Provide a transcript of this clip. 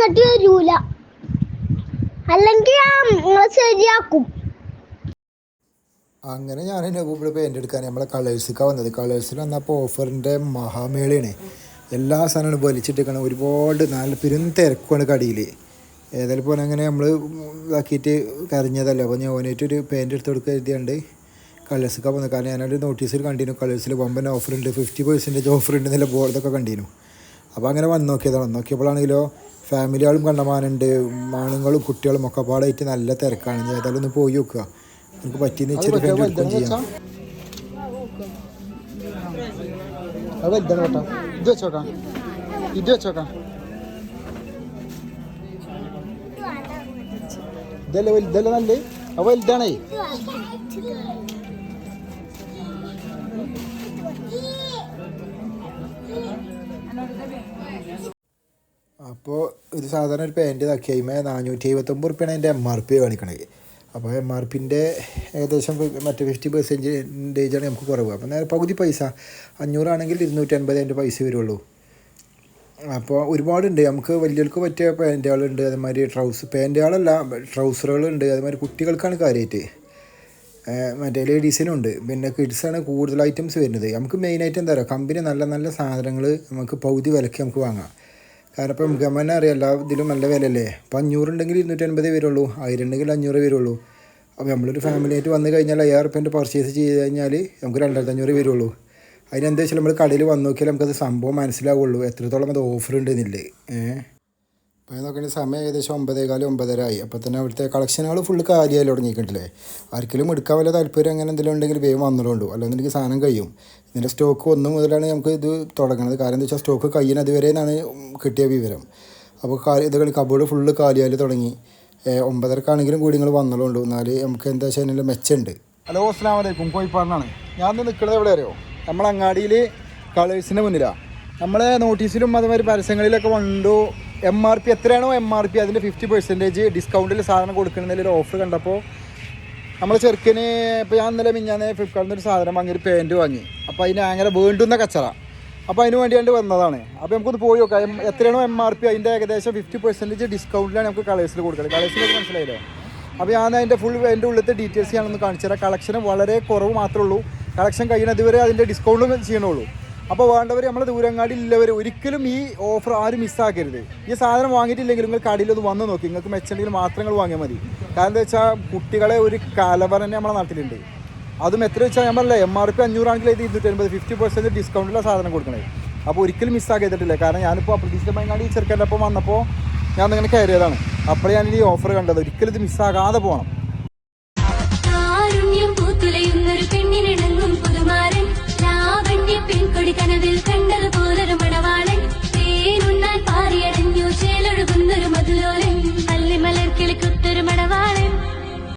എന്നിട്ട് വരൂല. അല്ലെങ്കിൽ ശരിയാക്കും. അങ്ങനെ ഞാൻ എന്റെ പേ എന്റെ എടുക്കാൻ നമ്മളെ കളേഴ്സിക്കാണ് വന്നത്. കളേഴ്സിൽ വന്നപ്പോൾ ഓഫറിന്റെ മഹാമേളയാണ്. എല്ലാ സാധനവും വലിച്ചിട്ടിരിക്കണം ഒരുപാട് നല്ല പെരും തിരക്കുമാണ് കടിയിൽ ഏതായാലും പോലെ അങ്ങനെ നമ്മൾ ഇതാക്കിയിട്ട് കരഞ്ഞതല്ലേ? അപ്പോൾ ഞാൻ ഓനായിട്ടൊരു പേന്റ് എടുത്ത് കൊടുക്കുക എഴുതിയുണ്ട് കളേഴ്സൊക്കെ വന്നു കാരണം ഞാനൊരു നോട്ടീസിൽ കണ്ടിരുന്നു കളേഴ്സിൽ വമ്പൻ ഓഫറുണ്ട് ഫിഫ്റ്റി പെർസെന്റേജ് ഓഫർ ഉണ്ട്. എന്നുള്ള ബോർഡൊക്കെ കണ്ടിരുന്നു അപ്പോൾ അങ്ങനെ വന്ന് നോക്കിയതാണ്. വന്ന് നോക്കിയപ്പോഴാണെങ്കിലോ ഫാമിലികളും കണ്ടമാനുണ്ട്. ആണുങ്ങളും കുട്ടികളും ഒക്കെ പാടായിട്ട് നല്ല തിരക്കാണ്. ഏതായാലും ഒന്ന് പോയി നോക്കുക. നമുക്ക് പറ്റിയെന്ന് വെച്ചാൽ പെയിന്റ് എടുക്കുകയും ചെയ്യാം. അത് വലുതാണ് കേട്ടോ. ഇത് വെച്ചോക്കാം. ഇത് വെച്ചോക്കാം. ഇതല്ലേ വലുതല്ലേ നല്ല അത് വലുതാണേ. അപ്പോൾ ഒരു സാധാരണ ഒരു പാന്റ് ഇതാക്കി. കഴിയുമ്പോൾ നാനൂറ്റി എഴുപത്തൊമ്പത് റുപ്യാണ് അതിന്റെ എം ആർ പി കാണിക്കണത് അപ്പോൾ എം ആർ പിന്റെ ഏകദേശം മറ്റേ ഫിഫ്റ്റി പെർസെന്റേജാണ് നമുക്ക് കുറവ്. അപ്പോൾ നേരെ പകുതി പൈസ. അഞ്ഞൂറാണെങ്കിൽ ഇരുന്നൂറ്റി അൻപത് അതിന്റെ പൈസ വരുള്ളൂ. അപ്പോൾ ഒരുപാടുണ്ട്. നമുക്ക് വലിയവർക്ക് പറ്റിയ പാന്റുകളുണ്ട് അതേമാതിരി ട്രൗസ് പാന്റുകളല്ല ട്രൗസറുകളുണ്ട് അതേമാതിരി കുട്ടികൾക്കാണ് കാര്യമായിട്ട് മറ്റേ ലേഡീസിനും ഉണ്ട്. പിന്നെ കിഡ്സാണ് കൂടുതൽ ഐറ്റംസ് വരുന്നത്. നമുക്ക് മെയിനായിട്ട് എന്താ പറയുക കമ്പനി നല്ല നല്ല സാധനങ്ങൾ നമുക്ക് പകുതി വിലയ്ക്ക് നമുക്ക് വാങ്ങാം. കാരണം ഇപ്പം ഗമന അറിയാം എല്ലാ ഇതിലും നല്ല വിലയല്ലേ? അപ്പം അഞ്ഞൂറുണ്ടെങ്കിൽ ഇരുന്നൂറ്റി അൻപതേ വരുള്ളൂ. ആയിരം ഉണ്ടെങ്കിൽ അഞ്ഞൂറ് വരുള്ളൂ. അപ്പോൾ നമ്മളൊരു ഫാമിലി ആയിട്ട് വന്നു കഴിഞ്ഞാൽ അയ്യായിരം റുപ്യന്റെ പർച്ചേസ് ചെയ്ത് കഴിഞ്ഞാൽ നമുക്ക് രണ്ടായിരത്തി അഞ്ഞൂറ് വരുള്ളൂ. അതിനെന്താ വെച്ചാൽ നമ്മൾ കടയിൽ വന്ന് നോക്കിയാൽ നമുക്കത് സംഭവം മനസ്സിലാവുള്ളൂ. എത്രത്തോളം അത് ഓഫർ ഉണ്ടെന്നില്ലേ? ഏഹ്? അപ്പോൾ നോക്കേണ്ട സമയം ഏകദേശം ഒമ്പതേകാലം ഒമ്പതര ആയി അപ്പോൾ തന്നെ അവിടുത്തെ കളക്ഷനുകൾ ഫുള്ള് കാര്യമായി തുടങ്ങിയിട്ടുണ്ടല്ലേ? ആർക്കെങ്കിലും എടുക്കാൻ വല്ല താല്പര്യം അങ്ങനെ എന്തെങ്കിലും ഉണ്ടെങ്കിൽ വേഗം അല്ലെങ്കിൽ എനിക്ക് സാധനം കഴിയും. ഇതിന്റെ സ്റ്റോക്ക് ഒന്ന് മുതലാണ് നമുക്ക് ഇത് തുടങ്ങുന്നത് കാരണം എന്താ വെച്ചാൽ സ്റ്റോക്ക് കഴിയുന്നത് വരെ എന്നാണ് കിട്ടിയ വിവരം. അപ്പോൾ കാ- ഇത് കളി കബോർഡ് ഫുള്ള് കാലിയായി തുടങ്ങി. ഒമ്പതരക്കാണെങ്കിലും കൂടി നിങ്ങൾ വന്നതുകൊണ്ട് എന്നാൽ നമുക്ക് എന്താ വെച്ചാൽ അതിനുള്ള മെച്ചമുണ്ട് ഹലോ അസ്സാം വലൈക്കും കോഴിപ്പാടിനാണ്. ഞാൻ നിൽക്കുന്നത് എവിടെ അറിയോ നമ്മളെ അങ്ങാടിയിൽ കളേഴ്സിന്റെ മുന്നിലാണ് നമ്മളെ നോട്ടീസിലും അതുമാതിരി പരസ്യങ്ങളിലൊക്കെ വണ്ടു എം ആർ പി എത്രയാണോ എം ആർ പി അതിന്റെ ഫിഫ്റ്റി പെർസെന്റേജ് ഡിസ്കൗണ്ടിൽ സാധനം കൊടുക്കുന്നതിൽ ഒരു ഓഫർ കണ്ടപ്പോൾ നമ്മൾ ചെറുക്കന് ഇപ്പോൾ ഞാൻ ഇന്നലെ മിഞ്ഞാന്ന് ഫ്ലിപ്കാർട്ടിൽ ഒരു സാധനം വാങ്ങി ഒരു പാന്റ് വാങ്ങി. അപ്പോൾ അതിന് അങ്ങനെ വേണ്ടുന്ന കച്ചറ. അപ്പോൾ അതിന് വേണ്ടിയാണ്ട് വന്നതാണ്. അപ്പോൾ നമുക്കൊന്ന് പോയി നോക്കാം. എത്രയാണോ എം ആർ പി അതിന്റെ ഏകദേശം ഫിഫ്റ്റി പെർസെന്റേജ് ഡിസ്കൗണ്ടിലാണ് നമുക്ക് കളേഴ്സിൽ കൊടുക്കുന്നത് കളേഴ്സിലേക്ക് മനസ്സിലായില്ലേ? അപ്പോൾ ഞാൻ അതിന്റെ ഫുൾ എന്റെ ഉള്ളിലത്തെ ഡീറ്റെയിൽസ് ഞാനൊന്ന് കാണിച്ചു തരാം കളക്ഷൻ വളരെ കുറവ് മാത്രമേ ഉള്ളൂ. കളക്ഷൻ കഴിയുന്നത് വരെ അതിന്റെ ഡിസ്കൗണ്ടും ചെയ്യണുള്ളൂ അപ്പോൾ വേണ്ടവർ നമ്മൾ ദൂരങ്ങാടി ഇല്ലവർ ഒരിക്കലും ഈ ഓഫർ ആരും മിസ്സാക്കരുത് ഈ സാധനം വാങ്ങിയിട്ടില്ലെങ്കിൽ നിങ്ങൾ കടയിലൊന്ന് വന്ന് നോക്കി. നിങ്ങൾക്ക് മെച്ചണ്ടെങ്കിൽ മാത്രം നിങ്ങൾ വാങ്ങിയാൽ മതി. കാരണം എന്താ വെച്ചാൽ കുട്ടികളെ ഒരു കലവർ തന്നെ നമ്മുടെ നാട്ടിലുണ്ട് അതും എത്ര വെച്ചാൽ ഞാൻ എം ആർ പി അഞ്ഞൂറാണെങ്കിൽ ഇത് ഇരുന്നൂറ്റി അൻപത് ഫിഫ്റ്റി പെർസെന്റ് ഡിസ്കൗണ്ടിലുള്ള സാധനം കൊടുക്കണേ. അപ്പോൾ ഒരിക്കലും മിസ്സാക്കിയിട്ടില്ല കാരണം ഞാനിപ്പോൾ അപ്രതീക്ഷിതമായി ഈ ചെറുക്കന്റെ വന്നപ്പോൾ ഞാൻ ഇങ്ങനെ കയറിയതാണ്. അപ്പോഴേ ഞാൻ ഈ ഓഫർ കണ്ടത്. ഒരിക്കലും ഇത് മിസ്സാകാതെ പോകണം